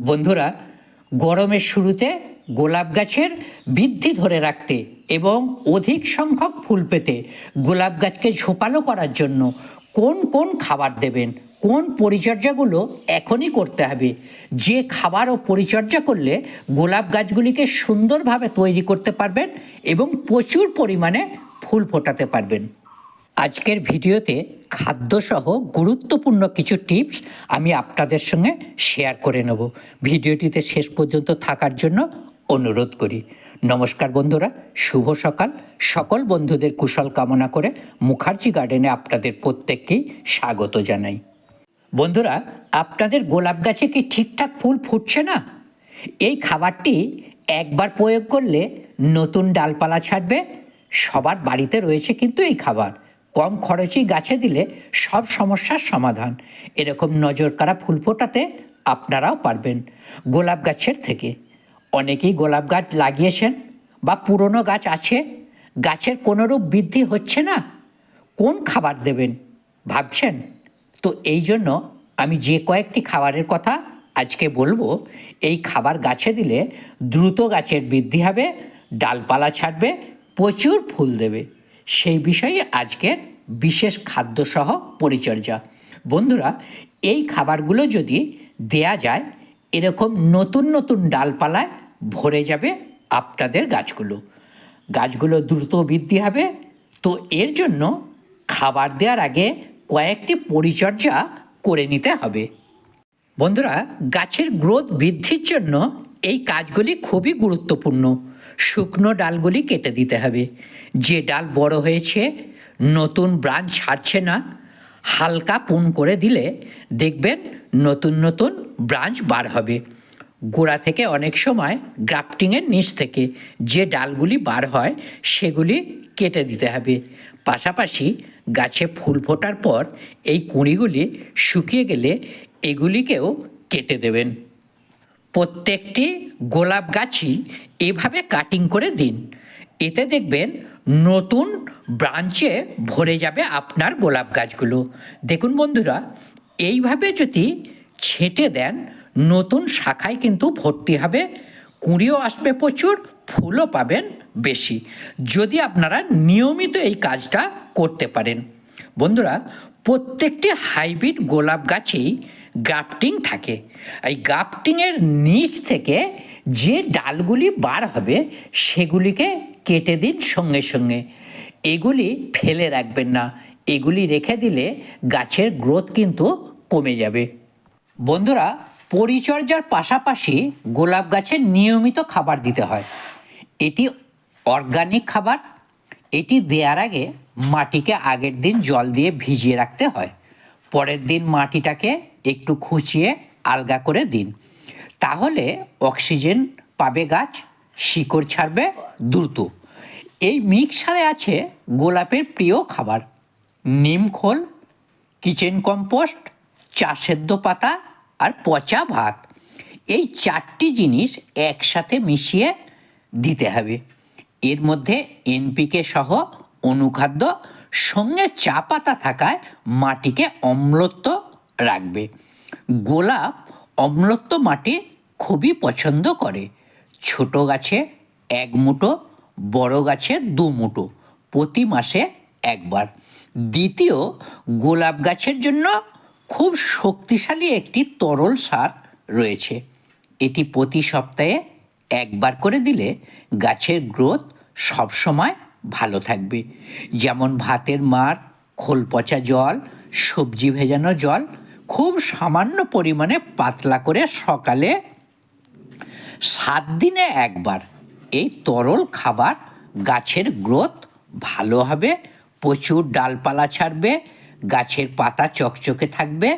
বন্ধুরা, গরমের শুরুতে গোলাপ গাছের বৃদ্ধি ধরে রাখতে এবং অধিক সংখ্যক ফুল পেতে গোলাপ গাছকে ঝোপালো করার জন্য কোন কোন খাবার দেবেন, কোন পরিচর্যাগুলো এখনই করতে হবে। যে খাবার ও পরিচর্যা করলে গোলাপ গাছগুলিকে সুন্দরভাবে তৈরি করতে পারবেন এবং প্রচুর পরিমাণে ফুল ফোটাতে পারবেন। আজকের ভিডিওতে খাদ্যসহ গুরুত্বপূর্ণ কিছু টিপস আমি আপনাদের সঙ্গে শেয়ার করে নেব। ভিডিওটিতে শেষ পর্যন্ত থাকার জন্য অনুরোধ করি। নমস্কার বন্ধুরা, শুভ সকাল। সকল বন্ধুদের কুশল কামনা করে মুখার্জি গার্ডেনে আপনাদের প্রত্যেককেই স্বাগত জানাই। বন্ধুরা, আপনাদের গোলাপ গাছে কি ঠিকঠাক ফুল ফুটছে না? এই খাবারটি একবার প্রয়োগ করলে নতুন ডালপালা ছাড়বে। সবার বাড়িতে রয়েছে কিন্তু এই খাবার। কম খরচেই গাছে দিলে সব সমস্যার সমাধান। এরকম নজর কাড়া ফুল ফোটাতে আপনারাও পারবেন গোলাপ গাছের থেকে। অনেকেই গোলাপ গাছ লাগিয়েছেন বা পুরনো গাছ আছে, গাছের কোনোরূপ বৃদ্ধি হচ্ছে না, কোন খাবার দেবেন ভাবছেন? তো এই জন্য আমি যে কয়েকটি খাবারের কথা আজকে বলব, এই খাবার গাছে দিলে দ্রুত গাছের বৃদ্ধি হবে, ডালপালা ছাড়বে, প্রচুর ফুল দেবে। সেই বিষয়ে আজকের বিশেষ খাদ্যসহ পরিচর্যা। বন্ধুরা, এই খাবারগুলো যদি দেয়া যায়, এরকম নতুন নতুন ডালপালায় ভরে যাবে আপনাদের গাছগুলো। গাছগুলো দ্রুত বৃদ্ধি হবে। তো এর জন্য খাবার দেওয়ার আগে কয়েকটি পরিচর্যা করে নিতে হবে। বন্ধুরা, গাছের গ্রোথ বৃদ্ধির জন্য এই কাজগুলি খুবই গুরুত্বপূর্ণ। শুকনো ডালগুলি কেটে দিতে হবে। যে ডাল বড় হয়েছে, নতুন ব্রাঞ্চ ছাড়ছে না। হালকা পুন করে দিলে দেখবেন নতুন নতুন ব্রাঞ্চ বার হবে। গোড়া থেকে অনেক সময় গ্রাফটিংয়ের নিচ থেকে যে ডালগুলি বার হয়, সেগুলি কেটে দিতে হবে। পাশাপাশি গাছে ফুল ফোটার পর এই কুঁড়িগুলি শুকিয়ে গেলে এগুলিকেও কেটে দেবেন। প্রত্যেকটি গোলাপ গাছই এভাবে কাটিং করে দিন। এতে দেখবেন নতুন ব্রাঞ্চে ভরে যাবে আপনার গোলাপ গাছগুলো। দেখুন বন্ধুরা, এইভাবে যদি ছেটে দেন, নতুন শাখায় কিন্তু ভর্তি হবে। কুঁড়িও আসবে প্রচুর, ফুলও পাবেন বেশি। যদি আপনারা নিয়মিত এই কাজটা করতে পারেন। বন্ধুরা, প্রত্যেকটি হাইব্রিড গোলাপ গাছেই গ্রাফটিং থাকে। এই গ্রাফটিংয়ের নিচ থেকে যে ডালগুলি বার হবে, সেগুলিকে কেটে দিন সঙ্গে সঙ্গে। এগুলি ফেলে রাখবেন না। এগুলি রেখে দিলে গাছের গ্রোথ কিন্তু কমে যাবে। বন্ধুরা, পরিচর্যার পাশাপাশি গোলাপ গাছের নিয়মিত খাবার দিতে হয়। এটি অর্গানিক খাবার। এটি দেওয়ার আগে মাটিকে আগের দিন জল দিয়ে ভিজিয়ে রাখতে হয়। পরের দিন মাটিটাকে একটু খুঁচিয়ে আলগা করে দিন। তাহলে অক্সিজেন পাবে গাছ, শিকড় ছাড়বে দ্রুত। এই মিক্সারে আছে গোলাপের প্রিয় খাবার। নিম খোল, কিচেন কম্পোস্ট, চা সেদ্ধ পাতা আর পচা ভাত। এই চারটি জিনিস একসাথে মিশিয়ে দিতে হবে। এর মধ্যে এনপিকে সহ অনুখাদ্য, সঙ্গে চা পাতা থাকায় মাটিকে অম্লত্ব রাখবে। গোলাপ অম্লত্ব মাটি খুবই পছন্দ করে। ছোট গাছে এক মুঠো, বড় গাছে দু মুঠো, প্রতি মাসে একবার। দ্বিতীয়, গোলাপ গাছের জন্য খুব শক্তিশালী একটি তরল সার রয়েছে। এটি প্রতি সপ্তাহে একবার করে দিলে গাছের গ্রোথ সবসময় ভালো থাকবে। যেমন ভাতের মার, খোল পচা জল, সবজি ভেজানো জল খুব সামান্য পরিমাণে পাতলা করে সকালে সাত দিনে একবার এই তরল খাবার গাছের গ্রোথ ভালো হবে, প্রচুর ডালপালা ছাড়বে, গাছের পাতা চকচকে থাকবে,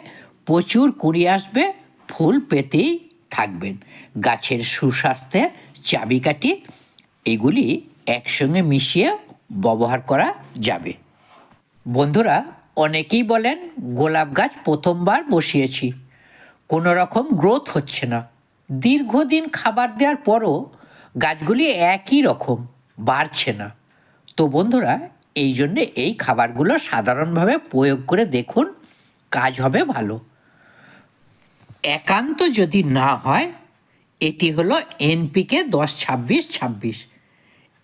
প্রচুর কুড়ি আসবে, ফুল পেতেই থাকবেন। গাছের সুস্বাস্থ্যের চাবিকাঠি, এগুলি একসঙ্গে মিশিয়ে ব্যবহার করা যাবে। বন্ধুরা অনেকেই বলেন গোলাপ গাছ প্রথমবার বসিয়েছি। কোনো রকম গ্রোথ হচ্ছে না। দীর্ঘদিন খাবার দেওয়ার পরও গাছগুলি একই রকম, বাড়ছে না। তো বন্ধুরা, এই জন্যে এই খাবারগুলো সাধারণভাবে প্রয়োগ করে দেখুন, কাজ হবে ভালো। একান্ত যদি না হয়, এটি হলো এনপিকে দশ ছাব্বিশ ছাব্বিশ।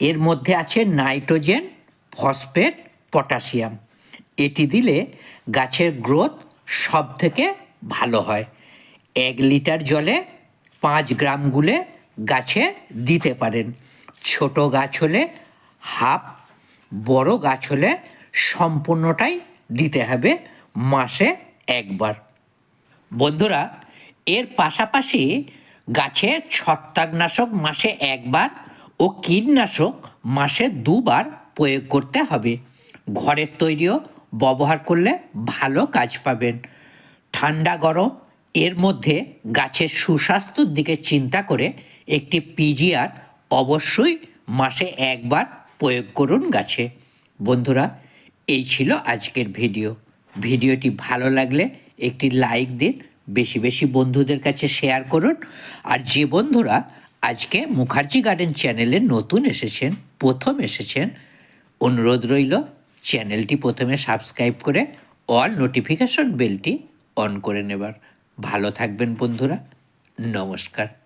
এর মধ্যে আছে নাইট্রোজেন, ফসফেট, পটাশিয়াম। এটি দিলে গাছের গ্রোথ সব থেকে ভালো হয়। এক লিটার জলে পাঁচ গ্রাম গুলে গাছে দিতে পারেন। ছোট গাছ হলে হাফ, বড় গাছ হলে সম্পূর্ণটাই দিতে হবে মাসে একবার। বন্ধুরা, এর পাশাপাশি গাছে ছত্রাকনাশক মাসে একবার ও কীটনাশক মাসে দুবার প্রয়োগ করতে হবে। ঘরের তৈরিও ব্যবহার করলে ভালো কাজ পাবেন। ঠান্ডা গরম, এর মধ্যে গাছের সুস্বাস্থ্যর দিকে চিন্তা করে একটি পিজিআর অবশ্যই মাসে একবার প্রয়োগ করুন গাছে। বন্ধুরা, এই ছিল আজকের ভিডিও। ভিডিওটি ভালো লাগলে একটি লাইক দিন, বেশি বেশি বন্ধুদের কাছে শেয়ার করুন। আর যে বন্ধুরা আজকে মুখার্জি গার্ডেন চ্যানেলে নতুন এসেছেন, প্রথম এসেছেন, অনুরোধ রইল চ্যানেলটি প্রথমে সাবস্ক্রাইব করে অল নোটিফিকেশন বেলটি অন করে নেবার। ভালো থাকবেন বন্ধুরা। নমস্কার।